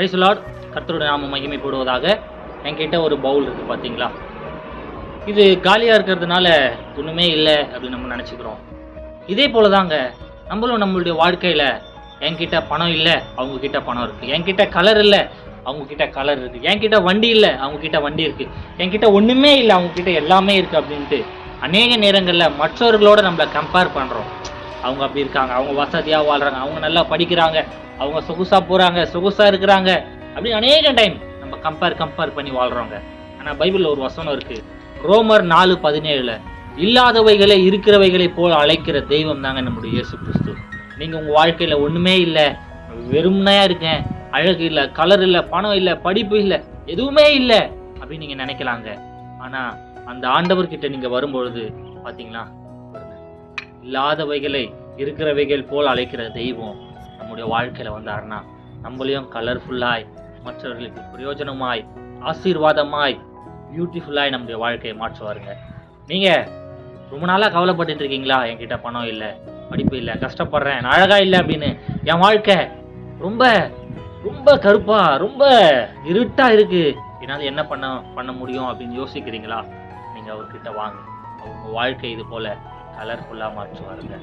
Price Lord கர்த்தருடைய நாம மகிமைப்படுவதாக என்கிட்ட ஒரு பவுல் இருக்கு பார்த்தீங்களா இது காலியாக இருக்கிறதுனால ஒன்றுமே இல்லை அப்படின்னு நம்ம நினச்சிக்கிறோம். இதே போலதாங்க நம்மளும் நம்மளுடைய வாழ்க்கையில் என்கிட்ட பணம் இல்லை அவங்க கிட்ட பணம் இருக்குது என்கிட்ட கலர் இல்லை அவங்க கிட்ட கலர் இருக்குது என்கிட்ட வண்டி இல்லை அவங்க கிட்ட வண்டி இருக்குது என்கிட்ட ஒன்றுமே இல்லை அவங்க கிட்ட எல்லாமே இருக்குது அப்படின்ட்டு அநேக நேரங்களில் மற்றவர்களோட நம்மளை கம்பேர் பண்ணுறோம் அவங்க அப்படி இருக்காங்க அவங்க வசதியாக வாழ்றாங்க அவங்க நல்லா படிக்கிறாங்க அவங்க சொகுசாக போகிறாங்க சொகுசாக இருக்கிறாங்க அப்படின்னு அநேக டைம் நம்ம கம்பேர் கம்பேர் பண்ணி வாழ்கிறோங்க ஆனால் பைபிளில் ஒரு வசனம் இருக்குது ரோமர் நாலு பதினேழில் இல்லாதவைகளை இருக்கிறவைகளை போல் அழைக்கிற தெய்வம் தாங்க நம்முடைய இயேசு கிறிஸ்து. நீங்கள் உங்கள் வாழ்க்கையில் ஒன்றுமே இல்லை. வெறுமனையாக இருக்கேன். அழகு இல்லை கலர் இல்லை பணம் இல்லை படிப்பு இல்லை எதுவுமே இல்லை அப்படின்னு நீங்கள் நினைக்கலாங்க. ஆனால் அந்த ஆண்டவர்கிட்ட நீங்கள் வரும்பொழுது பார்த்தீங்களா இல்லாதவைகளை இருக்கிறவைகள் போல் அழைக்கிற தெய்வம் நம்முடைய வாழ்க்கையில் வந்தாருன்னா நம்மளையும் கலர்ஃபுல்லாய் மற்றவர்களுக்கு பிரயோஜனமாய் ஆசீர்வாதமாய் பியூட்டிஃபுல்லாய் நம்முடைய வாழ்க்கையை மாற்றுவாருங்க. நீங்கள் ரொம்ப நாளாக கவலைப்பட்டு இருக்கீங்களா? என்கிட்ட பணம் இல்லை படிப்பு இல்லை கஷ்டப்படுறேன் நான் அழகாக இல்லை அப்படின்னு. என் வாழ்க்கை ரொம்ப ரொம்ப கருப்பாக ரொம்ப இருட்டாக இருக்கு. என்னால் என்ன பண்ண பண்ண முடியும் அப்படின்னு யோசிக்கிறீங்களா? நீங்கள் அவர்கிட்ட வாங்க. அவங்க வாழ்க்கை இது போல் கலர்ஃபுல்லா மாற்றுவாருங்க.